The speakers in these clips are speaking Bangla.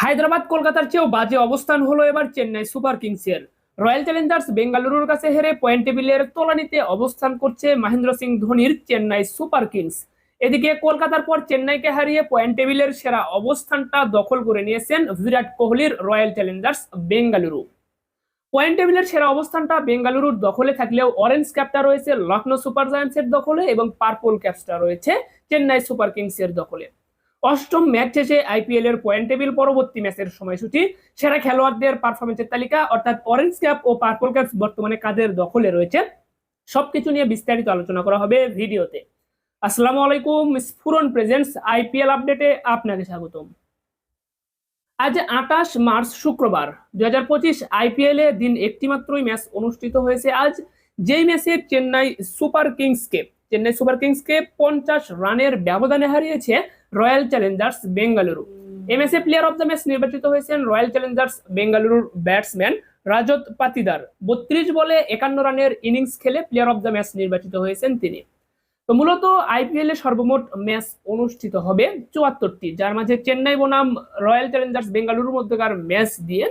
হায়দ্রাবাদ, কলকাতার চেয়েও বাজে অবস্থান হলো এবার চেন্নাই সুপার কিংসের। রয়্যাল চ্যালেঞ্জার্স বেঙ্গালুরুর কাছে হেরে পয়েন্ট টেবিলের তলানিতে অবস্থান করছে মহেন্দ্র সিং ধোনির চেন্নাই সুপার কিংস। এদিকে কলকাতার পর চেন্নাইকে হারিয়ে পয়েন্ট টেবিলের সেরা অবস্থানটা দখল করে নিয়েছেন বিরাট কোহলির রয়্যাল চ্যালেঞ্জার্স বেঙ্গালুরু। পয়েন্ট টেবিলের সেরা অবস্থানটা বেঙ্গালুরুর দখলে থাকলেও অরেঞ্জ ক্যাপটা রয়েছে লখনৌ সুপার জায়ান্টসের দখলে এবং পার্পল ক্যাপটা রয়েছে চেন্নাই সুপার কিংসের দখলে। অষ্টম ম্যাচ শেষে আইপিএল এর পয়েন্ট টেবিল পরবর্তী ম্যাচের সময়সূচি। সেরা খেলোয়াড়দের পারফরমেন্সের তালিকা, অর্থাৎ অরেঞ্জ ক্যাপ ও পার্পল ক্যাপস বর্তমানে কাদের দখলে রয়েছে, সবকিছু নিয়ে বিস্তারিত আলোচনা করা হবে ভিডিওতে। আসসালামু আলাইকুম স্ফুরন প্রেজেন্টস আইপিএল আপডেটে আপনাকে স্বাগতম। আজ আঠাশ মার্চ শুক্রবার, দুই হাজার পঁচিশ আইপিএল দিন একটি মাত্রই ম্যাচ অনুষ্ঠিত হয়েছে আজ, যেই ম্যাচে চেন্নাই সুপার কিংসকে, চেন্নাই সুপার কিংসকে পঞ্চাশ রানের ব্যবধানে হারিয়েছে রয়্যাল চ্যালেঞ্জার্স বেঙ্গালুরু এমএসএ প্লেয়ার অফ দ্য ম্যাচ নির্বাচিত হয়েছেন রয়্যাল চ্যালেঞ্জার্স বেঙ্গালুরুর ব্যাটসম্যান রাজত পাতিদার বত্রিশ বলে একান্ন রানের ইনিংস খেলে প্লেয়ার অফ দ্য ম্যাচ নির্বাচিত হয়েছেন তিনি। তো মূলত আইপিএল এ সর্বমোট ম্যাচ অনুষ্ঠিত হবে চুয়াত্তরটি। যার মাঝে চেন্নাই বনাম রয়্যাল চ্যালেঞ্জার্স বেঙ্গালুরুর মধ্যকার ম্যাচ দিয়ে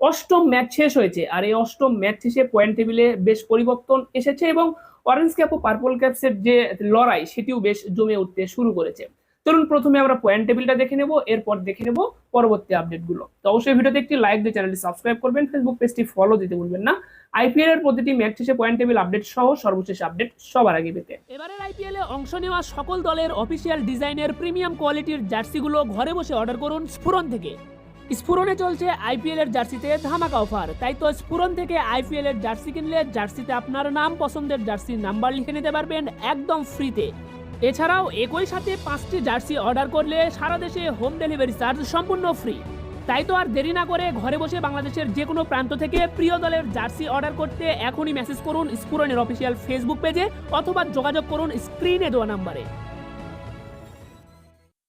অষ্টম ম্যাচ শেষ হয়েছে। আর এই অষ্টম ম্যাচ শেষে পয়েন্ট টেবিলে বেশ পরিবর্তন এসেছে এবং অরেঞ্জ ক্যাপ ও পার্পল ক্যাপসের যে লড়াই, সেটিও বেশ জমে উঠতে শুরু করেছে। চলুন প্রথমে আমরা পয়েন্ট টেবিলটা দেখে নেব, এরপর দেখে নেব পরবর্তী আপডেটগুলো তো অবশ্যই ভিডিওতে একটি লাইক দিয়ে চ্যানেলটি সাবস্ক্রাইব করবেন ফেসবুক পেজটি ফলো দিতে ভুলবেন না। আইপিএল এর প্রতিটি ম্যাচ শেষে পয়েন্ট টেবিল আপডেট সহ সর্বশেষ আপডেট সবার আগে পেতে। এবারের এ অংশ নেওয়া সকল দলের অফিসিয়াল ডিজাইনের প্রিমিয়াম কোয়ালিটির জার্সিগুলো ঘরে বসে অর্ডার করুন স্ফুরন থেকে। স্ফুরনে চলছে আইপিএল এর জার্সিতে ধামাকা অফার তাই তো স্ফুরন থেকে আইপিএল এর জার্সি কিনলে জার্সিতে আপনার নাম পছন্দের জার্সির নাম্বার লিখে নিতে পারবেন একদম ফ্রিতে এছাড়াও একই সাথে পাঁচটি জার্সি অর্ডার করলে সারা দেশে হোম ডেলিভারি চার্জ সম্পূর্ণ ফ্রি। তাই তো আর দেরি না করে ঘরে বসে বাংলাদেশের যে কোনো প্রান্ত থেকে প্রিয় দলের জার্সি অর্ডার করতে এখনই মেসেজ করুন স্ফুরনের অফিসিয়াল ফেসবুক পেজে অথবা যোগাযোগ করুন স্ক্রিনে দেওয়া নাম্বারে।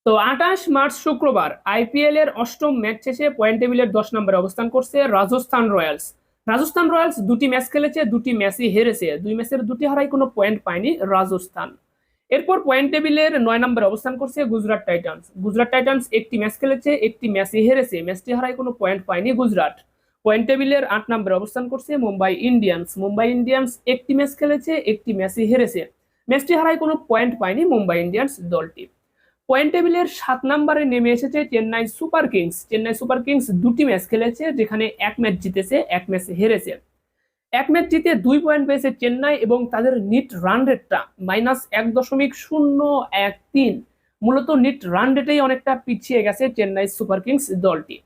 তো আঠাশ মার্চ শুক্রবার আইপিএল এর অষ্টম ম্যাচ শেষে পয়েন্ট টেবিলের দশ নম্বরে অবস্থান করছে রাজস্থান রয়্যালস। রাজস্থান রয়্যালস দুটি ম্যাচ খেলেছে, দুটি ম্যাচই হেরেছে। দুই ম্যাচের দুটি হারাই কোনো পয়েন্ট পায়নি রাজস্থান। এরপর পয়েন্ট টেবিলের নয় নম্বরে অবস্থান করছে গুজরাট টাইটান্স। গুজরাট টাইটান্স একটি ম্যাচ খেলেছে, একটি ম্যাচই হেরেছে। ম্যাচটি হারায় কোনো পয়েন্ট পায়নি গুজরাট। পয়েন্ট টেবিলের আট নম্বরে অবস্থান করছে মুম্বাই ইন্ডিয়ান্স। মুম্বাই ইন্ডিয়ান্স একটি ম্যাচ খেলেছে, একটি ম্যাচই হেরেছে। ম্যাচটি হারায় কোনো পয়েন্ট পায়নি মুম্বাই ইন্ডিয়ান্স দলটি। পয়েন্ট টেবিলের সাত নম্বরে নেমে এসেছে Chennai super kings. Chennai super kings দুটি ম্যাচ খেলেছে, যেখানে এক ম্যাচ জিতেছে, এক ম্যাচে হেরেছে। এক ম্যাচ জিতে দুই পয়েন্ট পেয়েছে চেন্নাই এবং তাদের নিট রান রেটটা মাইনাস এক দশমিক শূন্য এক তিন। মূলত নিট রান রেটেই অনেকটা পিছিয়ে গেছে চেন্নাই সুপার কিংস দলটি।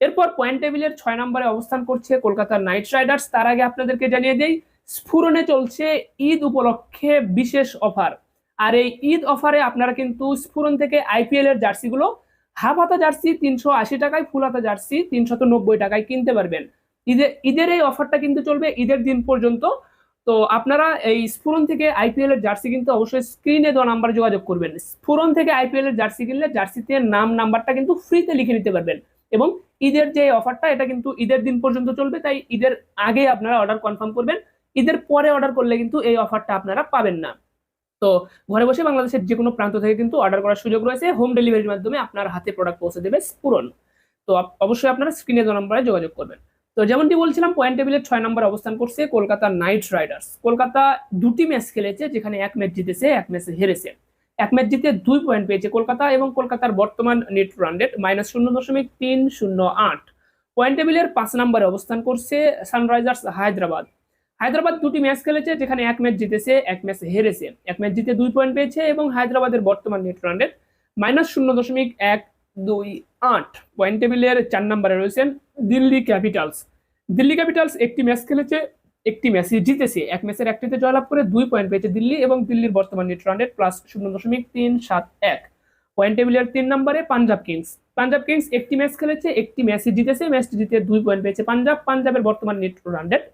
এরপর পয়েন্ট টেবিলের ছয় নম্বরে অবস্থান করছে কলকাতা নাইট রাইডার্স। তার আগে আপনাদেরকে জানিয়ে দেই স্ফুরনে চলছে ঈদ উপলক্ষে বিশেষ অফার। আর এই ঈদ অফারে আপনারা কিন্তু স্ফুরন থেকে আইপিএল এর জার্সিগুলো হাফ হাতা জার্সি তিনশো আশি টাকায়, ফুল হাতা জার্সি তিনশত নব্বই টাকায় কিনতে পারবেন। ঈদের ঈদের এই অফারটা কিন্তু চলবে ঈদের দিন পর্যন্ত। তো আপনারা এই স্ফুরন থেকে আইপিএল এর জার্সি কিন্তু অবশ্যই স্ক্রিনে দেওয়া নাম্বারে যোগাযোগ করবেন। স্ফুরন থেকে আইপিএল এর জার্সি কিনলে জার্সিতে নাম, নাম্বারটা কিন্তু ফ্রিতে লিখে নিতে পারবেন। এবং ঈদের যে অফারটা, এটা কিন্তু ঈদের দিন পর্যন্ত চলবে, তাই ঈদের আগে আপনারা অর্ডার কনফার্ম করবেন। ঈদের পরে অর্ডার করলে কিন্তু এই অফারটা আপনারা পাবেন না। তো ঘরে বসে বাংলাদেশের যে কোনো প্রান্ত থেকে কিন্তু অর্ডার করার সুযোগ রয়েছে। হোম ডেলিভারির মাধ্যমে আপনার হাতে প্রোডাক্ট পৌঁছে দেবে স্ফুরন। তো অবশ্যই আপনারা স্ক্রিনে দেওয়া নাম্বারে যোগাযোগ করবেন। তো যেমনটি বলছিলাম পয়েন্ট টেবিলের ছয় নম্বরে অবস্থান করছে কলকাতা নাইট রাইডার্স কলকাতা দুটি ম্যাচ খেলেছে, যেখানে এক ম্যাচ জিতেছে, এক ম্যাচে হেরেছে। এক ম্যাচ জিতে দুই পয়েন্ট পেয়েছে কলকাতা এবং কলকাতার বর্তমান নেট রান রেট মাইনাস শূন্য দশমিক তিন শূন্য আট। পয়েন্ট টেবিলের পাঁচ নম্বরে অবস্থান করছে সানরাইজার্স হায়দ্রাবাদ। হায়দ্রাবাদ দুটি ম্যাচ খেলেছে, যেখানে এক ম্যাচ জিতেছে, এক ম্যাচ হেরেছে। এক ম্যাচ জিতে দুই পয়েন্ট পেয়েছে এবং হায়দ্রাবাদের বর্তমান নেট রান রেট মাইনাস শূন্য দশমিক এক দুই আট। পয়েন্ট টেবিলের চার নম্বরে রয়েছেন দিল্লি ক্যাপিটালস দিল্লি ক্যাপিটালস একটি ম্যাচ খেলেছে, একটি ম্যাচে জিতেছে। এক ম্যাচের একটিতে জয়লাভ করে দুই পয়েন্ট পেয়েছে দিল্লি এবং দিল্লির বর্তমান নেট রান রেট প্লাস শূন্য দশমিক তিন সাত এক। পয়েন্ট টেবিলের তিন নম্বরে পাঞ্জাব কিংস পাঞ্জাব কিংস একটি ম্যাচ খেলেছে, একটি ম্যাচই জিতেছে ম্যাচটি জিতে দুই পয়েন্ট পেয়েছে পাঞ্জাব পাঞ্জাবের বর্তমান নেট রান রেট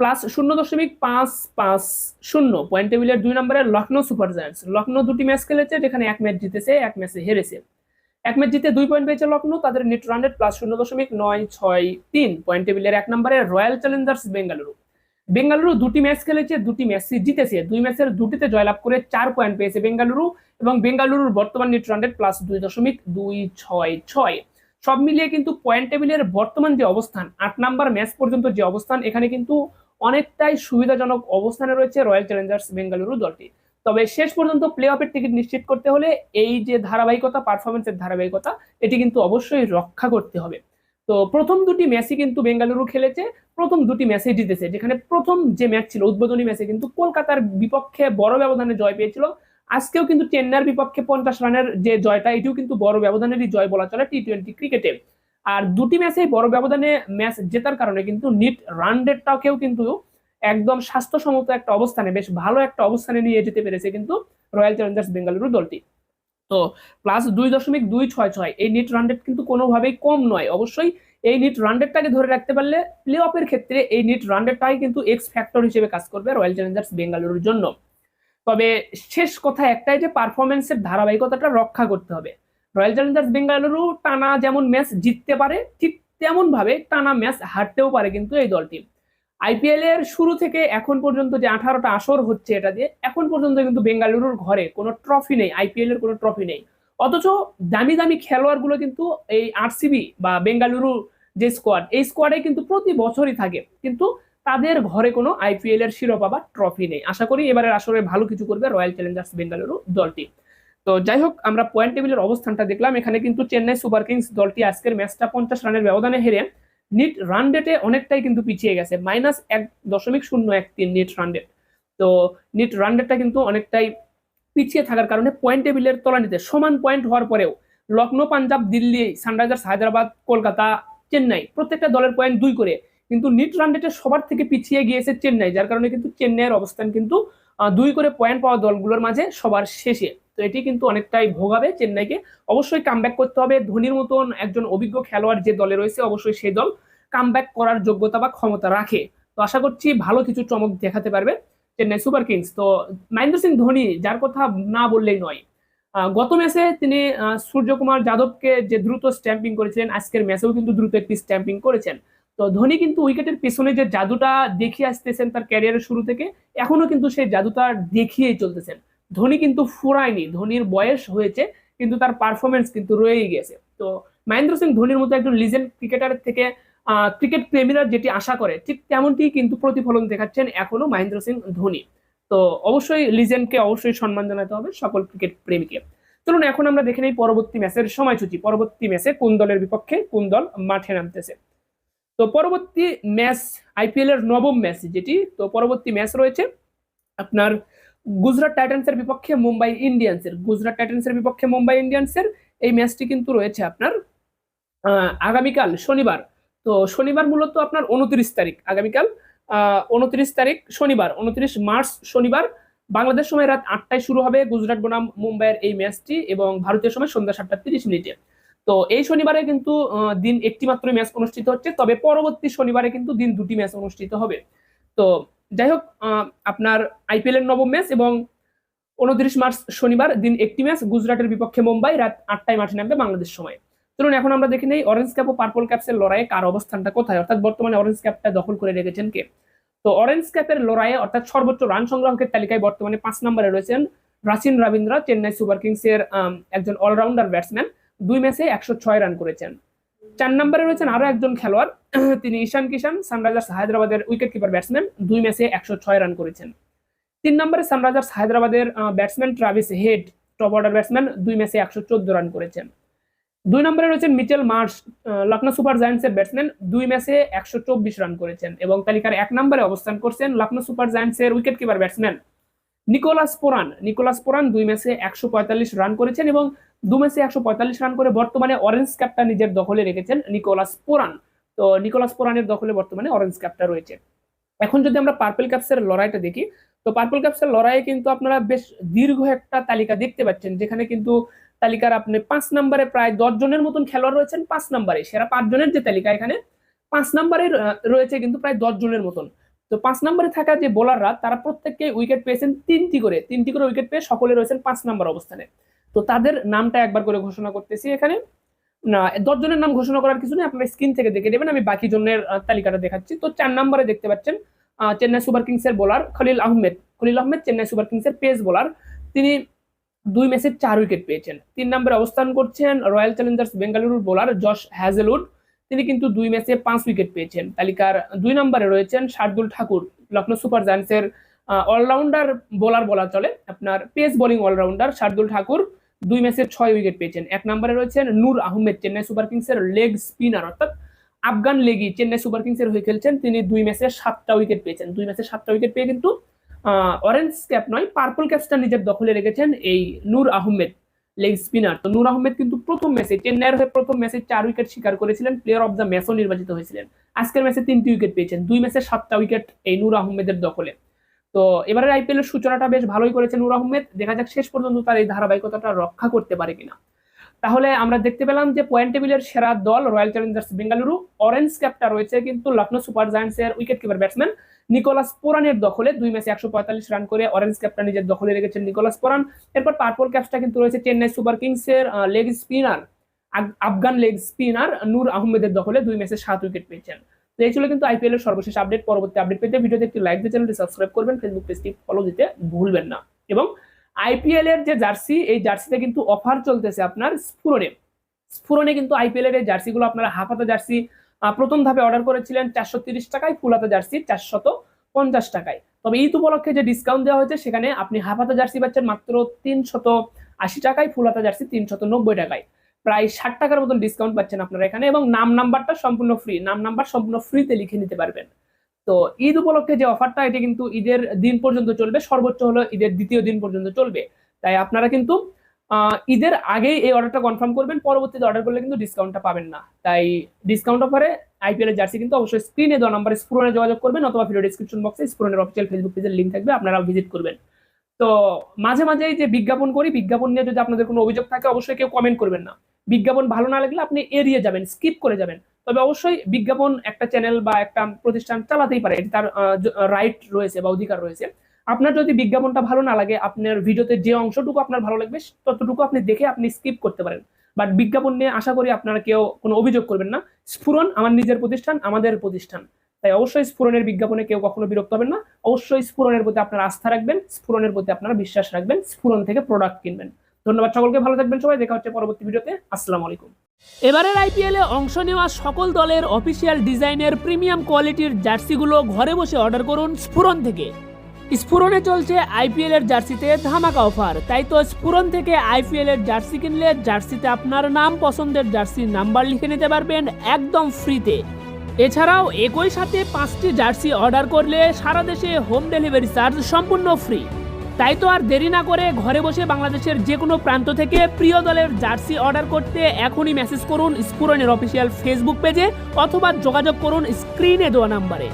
প্লাস শূন্য দশমিক পাঁচ পাঁচ শূন্য। পয়েন্ট টেবিলের দুই নম্বরে লখনৌ সুপার জায়ান্টস লখনৌ দুটি ম্যাচ খেলেছে, যেখানে এক ম্যাচ জিতেছে, এক ম্যাচে হেরেছে। এক ম্যাচ জিতে দুই পয়েন্ট পেয়েছে লখনৌ তাদের নেট রান রেট প্লাস শূন্য দশমিক নয় ছয় তিন পয়েন্ট টেবিলের এক নম্বরে রয়্যাল চ্যালেঞ্জার্স বেঙ্গালুরু বেঙ্গালুরু দুটি ম্যাচ খেলেছে, দুটি ম্যাচই জিতেছে। দুই ম্যাচের দুটিতে জয়লাভ করে চার পয়েন্ট পেয়েছে বেঙ্গালুরু এবং বেঙ্গালুরুর বর্তমান নেট রান রেট প্লাস দুই দশমিক দুই ছয় ছয়। সব মিলিয়ে কিন্তু পয়েন্ট টেবিলের বর্তমান যে অবস্থান, আট নাম্বার ম্যাচ পর্যন্ত যে অবস্থান, এখানে কিন্তু অনেকটাই সুবিধাজনক অবস্থানে রয়েছে রয়্যাল চ্যালেঞ্জার্স বেঙ্গালুরু দলটি। তবে শেষ পর্যন্ত প্লে অফের টিকিট নিশ্চিত করতে হলে এই যে ধারাবাহিকতা পারফরমেন্সের ধারাবাহিকতা, এটি কিন্তু অবশ্যই রক্ষা করতে হবে। তো প্রথম দুটি ম্যাচই কিন্তু বেঙ্গালুরু খেলেছে, প্রথম দুটি ম্যাচে জিতেছে, যেখানে প্রথম যে ম্যাচ ছিল, উদ্বোধনী ম্যাচে কিন্তু কলকাতার বিপক্ষে বড় ব্যবধানে জয় পেয়েছিল। আজকেও কিন্তু চেন্নাইয়ের বিপক্ষে পঞ্চাশ রানের যে জয়টা, এটিও কিন্তু বড় ব্যবধানেরই জয় বলা চলে টি টোয়েন্টি ক্রিকেটে আর দুটি ম্যাচেই বড় ব্যবধানে ম্যাচ জেতার কারণে কিন্তু নিট রান রেটটাকেও কিন্তু একদম স্বাস্থ্যসম্মত একটা অবস্থানে, বেশ ভালো একটা অবস্থানে নিয়ে যেতে পেরেছে কিন্তু রয়্যাল চ্যালেঞ্জার্স বেঙ্গালুরু দলটি। তো প্লাস দুই দশমিক দুই ছয় ছয়, এই নিট রান রেট কিন্তু কোনোভাবেই কম নয়। অবশ্যই এই নিট রান রেটটাকে ধরে রাখতে পারলে প্লে অফের ক্ষেত্রে এই নিট রান রেটটাই কিন্তু এক্স ফ্যাক্টর হিসেবে কাজ করবে রয়্যাল চ্যালেঞ্জার্স বেঙ্গালুরুর জন্য। তবে শেষ কথা একটাই যে পারফরমেন্সের ধারাবাহিকতাটা রক্ষা করতে হবে। রয়্যাল চ্যালেঞ্জার্স বেঙ্গালুরু টানা যেমন ম্যাচ জিততে পারে, ঠিক তেমনভাবে টানা ম্যাচ হারতেও পারে কিন্তু এই দলটি। আইপিএল এর শুরু থেকে এখন পর্যন্ত যে আঠারোটা আসর হচ্ছে এটা দিয়ে, এখন পর্যন্ত কিন্তু বেঙ্গালুরুর ঘরে কোনো ট্রফি নেই আইপিএল এর কোনো ট্রফি নেই। অথচ দামি দামি খেলোয়াড়গুলো কিন্তু এই আরসিবি বা বেঙ্গালুরু যে স্কোয়াড এই স্কোয়াডে কিন্তু প্রতি বছরই থাকে। কিন্তু তাদের ঘরে কোনো আইপিএল এর শিরোপা বা ট্রফি নেই। আশা করি এবারের আসরে ভালো কিছু করবে রয়্যাল চ্যালেঞ্জার্স বেঙ্গালুরু দলটি। তো যাই হোক, আমরা পয়েন্ট টেবিলের অবস্থানটা দেখলাম। এখানে কিন্তু চেন্নাই সুপার কিংস দলটি আজকের ম্যাচটা পঞ্চাশ রানের ব্যবধানে হেরে নিট রান রেটে অনেকটাই কিন্তু পিছিয়ে গেছে। মাইনাস এক দশমিক শূন্য এক তিন নিট রান রেট তো নিট রান রেটটা কিন্তু অনেকটাই পিছিয়ে থাকার কারণে পয়েন্ট টেবিলের তলানিতে সমান পয়েন্ট হওয়ার পরেও লখনৌ, পাঞ্জাব, দিল্লি সানরাইজার্স হায়দ্রাবাদ, কলকাতা, চেন্নাই প্রত্যেকটা দলের পয়েন্ট দুই করে কিন্তু নিট রান রেটে সবার থেকে পিছিয়ে গিয়েছে চেন্নাই, যার কারণে কিন্তু চেন্নাইয়ের অবস্থান কিন্তু দুই করে পয়েন্ট পাওয়া দলগুলোর মাঝে সবার শেষে। তো এটি কিন্তু অনেকটাই ভোগাবে চেন্নাইকে। অবশ্যই কামব্যাক করতে হবে। ধোনির মতন একজন অভিজ্ঞ খেলোয়াড় যে দলে রয়েছে, অবশ্যই সেই দল কামব্যাক করার যোগ্যতা বা ক্ষমতা রাখে। তো আশা করছি ভালো কিছু চমক দেখাতে পারবে চেন্নাই সুপার কিংস। তো মহেন্দ্র সিং ধোনি, যার কথা না বললেই নয় গত ম্যাচে তিনি সূর্যকুমার যাদবকে যে দ্রুত স্ট্যাম্পিং করেছিলেন, আজকের ম্যাচেও কিন্তু দ্রুত একটি স্ট্যাম্পিং করেছেন। তো ধোনি কিন্তু উইকেটের পেছনে যে জাদুটা দেখিয়ে আসতেছেন তার ক্যারিয়ারের শুরু থেকে, এখনও কিন্তু সেই জাদুটা দেখিয়েই চলতেছেন। ধোনি কিন্তু ফুরায়নি, ধোনির বয়স হয়েছে, কিন্তু তার পারফরমেন্স কিন্তু রয়েই গেছে। তো মহেন্দ্র সিং ধোনির মতো একজন লিজেন্ড ক্রিকেটারের থেকে ক্রিকেট প্রেমীরা যেটি আশা করে, ঠিক তেমনটি কিন্তু প্রতিফলন দেখাচ্ছেন এখনও মহেন্দ্র সিং ধোনি। তো অবশ্যই লিজেন্ডকে অবশ্যই সম্মান জানাতে হবে সকল ক্রিকেট প্রেমীকে। চলুন এখন আমরা দেখে নেই পরবর্তী ম্যাচের সময়সূচি। পরবর্তী ম্যাচে কোন দলের বিপক্ষে কোন দল মাঠে নামতেছে? তো পরবর্তী ম্যাচ আইপিএল এর নবম ম্যাচ যেটি, তো পরবর্তী ম্যাচ রয়েছে আপনার গুজরাট টাইটান্সের বিপক্ষে মুম্বাই ইন্ডিয়ান্সের গুজরাট টাইটান্সের বিপক্ষে মুম্বাই ইন্ডিয়ান্সের এই ম্যাচটি কিন্তু রয়েছে আপনার আগামীকাল শনিবার। তো শনিবার মূলত আপনার উনত্রিশ তারিখ, আগামীকাল উনত্রিশ তারিখ শনিবার, উনত্রিশ মার্চ শনিবার। বাংলাদেশ সময় রাত আটটায় শুরু হবে গুজরাট বনাম মুম্বাইয়ের এই ম্যাচটি এবং ভারতীয় সময় সন্ধ্যা সাতটা তিরিশ মিনিটে। তো এই শনিবারে কিন্তু দিন একটি মাত্র ম্যাচ অনুষ্ঠিত হচ্ছে, তবে পরবর্তী শনিবারে কিন্তু দিন দুটি ম্যাচ অনুষ্ঠিত হবে। তো যাই হোক আপনার আইপিএল এর নবম ম্যাচ এবং উনত্রিশ মার্চ শনিবার দিন একটি ম্যাচ, গুজরাটের বিপক্ষে মুম্বাই, রাত আটটায় মাঠে নামবে বাংলাদেশ সময়। চলুন, এখন আমরা দেখে নেই অরেঞ্জ ক্যাপ ও পার্পল ক্যাপসের লড়াইয়ে কার অবস্থানটা কোথায়? অর্থাৎ বর্তমানে অরেঞ্জ ক্যাপটা দখল করে রেখেছেন কে? তো অরেঞ্জ ক্যাপের লড়াইয়ে অর্থাৎ সর্বোচ্চ রান সংগ্রাহকের তালিকায় বর্তমানে পাঁচ নম্বরে রয়েছেন রাচিন রবীন্দ্র চেন্নাই সুপার কিংসের একজন অলরাউন্ডার ব্যাটসম্যান দুই ম্যাচে একশো ছয় রান করেছেন। চার নম্বরে রয়েছেন আরও একজন খেলোয়াড় তিনি ঈশান কিষান সানরাইজার্স হায়দ্রাবাদের উইকেট কিপার ব্যাটসম্যান দুই ম্যাচে একশো ছয় রান করেছেন। তিন নম্বরে সানরাইজার্স হায়দ্রাবাদের batsman Travis Head top order batsman দুই ম্যাচে একশো চোদ্দ রান করেছেন। দুই নম্বরে রয়েছেন মিচেল আহ, লখনৌ সুপার জায়ান্টসের ব্যাটসম্যান দুই ম্যাচে একশো চব্বিশ রান করেছেন এবং তালিকার এক নম্বরে অবস্থান করছেন Lucknow super জায়ান্টসের wicket keeper batsman Nicholas Pooran. Nicholas Pooran দুই ম্যাচে একশো পঁয়তাল্লিশ রান করেছেন এবং দু ম্যাচে একশো পঁয়তাল্লিশ রান করে বর্তমানে অরেঞ্জ ক্যাপটা নিজের দখলে রেখেছেন নিকোলাস পোরান। তো নিকোলাস পোরানের দখলে বর্তমানে অরেঞ্জ ক্যাপটা রয়েছে। এখন যদি আমরা পার্পল ক্যাপসের লড়াইটা দেখি, তো পার্পল ক্যাপসের লড়াইয়ে কিন্তু আপনারা বেশ দীর্ঘ একটা তালিকা দেখতে পাচ্ছেন, যেখানে কিন্তু তালিকার আপনি পাঁচ নম্বরে প্রায় দশ জনের মতন খেলোয়াড় রয়েছেন পাঁচ নম্বরে। সেরা পাঁচ জনের যে তালিকা এখানে, পাঁচ নম্বরে রয়েছে কিন্তু প্রায় দশ জনের মতন। তো পাঁচ নম্বরে থাকা যে বোলাররা তারা প্রত্যেককে উইকেট পেয়েছেন তিনটি করে। তিনটি করে উইকেট পেয়ে সকলে রয়েছেন পাঁচ নম্বর অবস্থানে। তো তাদের নামটা একবার করে ঘোষণা করতেছি এখানে। না দশ জনের নাম ঘোষণা করার কিছু নেই, আপনার স্ক্রিন থেকে দেখে নেবেন, আমি বাকি জনের তালিকাটা দেখাচ্ছি। তো চার নম্বরে দেখতে পাচ্ছেন চেন্নাই সুপার কিংসের বোলার খলিল আহমেদ। খলিল আহমেদ চেন্নাই সুপার কিংসের পেস বোলার তিনি দুই ম্যাচে চার উইকেট পেয়েছেন। তিন নম্বরে অবস্থান করছেন রয়্যাল চ্যালেঞ্জার্স বেঙ্গালুরুর বোলার জশ হ্যাজেলউড। তিনি কিন্তু দুই ম্যাচে পাঁচ উইকেট পেয়েছেন। তালিকার দুই নম্বরে রয়েছেন শার্দুল ঠাকুর লখনৌ সুপার জায়ান্টসের অলরাউন্ডার বোলার বলা চলে। আপনার pace bowling allrounder Shardul Thakur. দুই ম্যাচে ছয় উইকেট পেয়েছেন। এক নম্বরে রয়েছেন নূর আহমেদ, চেন্নাই সুপার কিংসের লেগ স্পিনার, অর্থাৎ আফগান লেগি, চেন্নাই সুপার কিংসের হয়ে খেলছেন তিনি দুই ম্যাচে সাতটা উইকেট পেয়েছেন। দুই ম্যাচে সাতটা উইকেট পেয়ে কিন্তু অরেঞ্জ ক্যাপ নয় পার্পল ক্যাপসটা নিজের দখলে রেখেছেন এই নূর আহমেদ লেগ স্পিনার। তো নূর আহমেদ কিন্তু প্রথম ম্যাচে, চেন্নাইয়ের হয়ে প্রথম ম্যাচে চার উইকেট শিকার করেছিলেন প্লেয়ার অফ দ্য ম্যাচও নির্বাচিত হয়েছিলেন। আজকের ম্যাচে তিনটি উইকেট পেয়েছেন। দুই ম্যাচে সাতটা উইকেট এই নূর আহমেদের দখলে। তো এবারের আইপিএল এর সূচনাটা বেশ ভালোই করেছে নূর আহমেদ। দেখা যাক শেষ পর্যন্ত তার এই ধারাবাহিকতাটা রক্ষা করতে পারে কিনা। তাহলে আমরা দেখতে পেলাম যে পয়েন্ট টেবিলের সেরা দল রয়্যাল চ্যালেঞ্জার্স বেঙ্গালুরু অরেঞ্জ ক্যাপটা রয়েছে কিন্তু লখনৌ সুপার জায়ান্টস এর উইকেট কিপার ব্যাটসম্যান নিকোলাস পোরানের দখলে। দুই ম্যাচে একশো পঁয়তাল্লিশ রান করে অরেঞ্জ ক্যাপটা নিজের দখলে রেখেছেন নিকোলাস পোরান এরপর পার্পল ক্যাপটা কিন্তু রয়েছে চেন্নাই সুপার কিংস এর leg spinner Afghan leg spinner Noor আহমেদের দখলে দুই ম্যাচে সাত উইকেট পেয়েছেন। তো এই ছিল কিন্তু আইপিএল এর সর্বশেষ আপডেট পরবর্তী আপডেট পেতে ভিডিওতে একটি লাইক দিয়ে চ্যানেলটি সাবস্ক্রাইব করবেন। ফেসবুক পেজটি ফলো দিতে ভুলবেন না। এবং আইপিএল এর যে জার্সি এই জার্সিতে কিন্তু অফার চলতেছে আপনার স্ফুরনে স্ফুরনে কিন্তু আইপিএল এর এই জার্সিগুলো আপনারা হাফ হাতা জার্সি প্রথম ধাপে অর্ডার করেছিলেন চারশো তিরিশ টাকায় ফুল হাতা জার্সি চারশত পঞ্চাশ টাকায়। তবে ঈদ উপলক্ষে যে ডিসকাউন্ট দেওয়া হয়েছে, সেখানে আপনি হাফ হাতা জার্সি পাচ্ছেন মাত্র তিনশত আশি টাকায় ফুল হাতা জার্সি তিনশত নব্বই টাকায়। প্রায় ষাট টাকার মতন ডিসকাউন্ট পাচ্ছেন আপনারা এখানে এবং নাম নাম্বারটা সম্পূর্ণ ফ্রি নাম নাম্বার সম্পূর্ণ ফ্রিতে লিখে নিতে পারবেন। তো ঈদ উপলক্ষে যে অফারটা এটি কিন্তু ঈদের দিন পর্যন্ত চলবে, সর্বোচ্চ হলো ঈদের দ্বিতীয় দিন পর্যন্ত চলবে। তাই আপনারা কিন্তু ঈদের আগেই এই অর্ডারটা কনফার্ম করবেন, পরবর্তীতে অর্ডার করলে কিন্তু ডিসকাউন্টটা পাবেন না। তাই ডিসকাউন্ট অফারে আইপিএল এর জার্সি কিন্তু অবশ্যই স্ক্রিনে দেওয়া নাম্বারে স্পুরনে যোগাযোগ করবেন অথবা ভিডিও ডিসক্রিপশন বক্সে স্পুরনের অফিসিয়াল ফেসবুক পেজের লিঙ্ক থাকবে আপনারা ভিজিট করবেন। তো মাঝে মাঝে যে বিজ্ঞাপন করি, বিজ্ঞাপন নিয়ে যদি আপনাদের কোনো অভিযোগ থাকে, অবশ্যই কেউ কমেন্ট করবেন না। বিজ্ঞাপন ভালো না লাগলে আপনি এড়িয়ে যাবেন স্কিপ করে যাবেন। তবে অবশ্যই বিজ্ঞাপন একটা চ্যানেল বা একটা প্রতিষ্ঠান চালাতেই পারে, এটি তার রাইট রয়েছে বা অধিকার রয়েছে। আপনার যদি বিজ্ঞাপনটা ভালো না লাগে, আপনার ভিডিওতে যে অংশটুকু আপনার ভালো লাগবে, ততটুকু আপনি দেখে আপনি স্কিপ করতে পারেন। বাট বিজ্ঞাপন নিয়ে আশা করি আপনারা কেউ কোনো অভিযোগ করবেন না। স্ফুরন আমার নিজের প্রতিষ্ঠান, আমাদের প্রতিষ্ঠান। তাই অবশ্যই স্ফুরনের বিজ্ঞাপনে কেউ কখনো বিরক্ত হবেন না। অবশ্যই স্ফুরনের প্রতি আপনারা আস্থা রাখবেন স্ফুরনের প্রতি আপনারা বিশ্বাস রাখবেন স্ফুরন থেকে প্রোডাক্ট কিনবেন। ধন্যবাদ সকলকে, ভালো থাকবেন সবাই, দেখা হচ্ছে পরবর্তী ভিডিওতে, আসসালামু আলাইকুম। এবারের আইপিএলে অংশ নেওয়া সকল দলের অফিসিয়াল ডিজাইনের প্রিমিয়াম কোয়ালিটির জার্সিগুলো ঘরে বসে অর্ডার করুন স্ফুরন থেকে। স্ফুরনে চলছে আইপিএল এর জার্সিতে ধামাকা অফার তাই তো স্ফুরন থেকে আইপিএল এর জার্সি কিনলে জার্সিতে আপনার নাম পছন্দের জার্সির নাম্বার লিখে নিতে পারবেন একদম ফ্রিতে। এছাড়াও একই সাথে পাঁচটি জার্সি অর্ডার করলে সারা দেশে হোম ডেলিভারি চার্জ সম্পূর্ণ ফ্রি তাই তো আর দেরি না করে ঘরে বসে বাংলাদেশের যে কোনো প্রান্ত থেকে প্রিয় দলের জার্সি অর্ডার করতে এখনই মেসেজ করুন। স্ফুরনের অফিসিয়াল ফেসবুক পেজে অথবা যোগাযোগ করুন স্ক্রিনে দেওয়া নাম্বারে।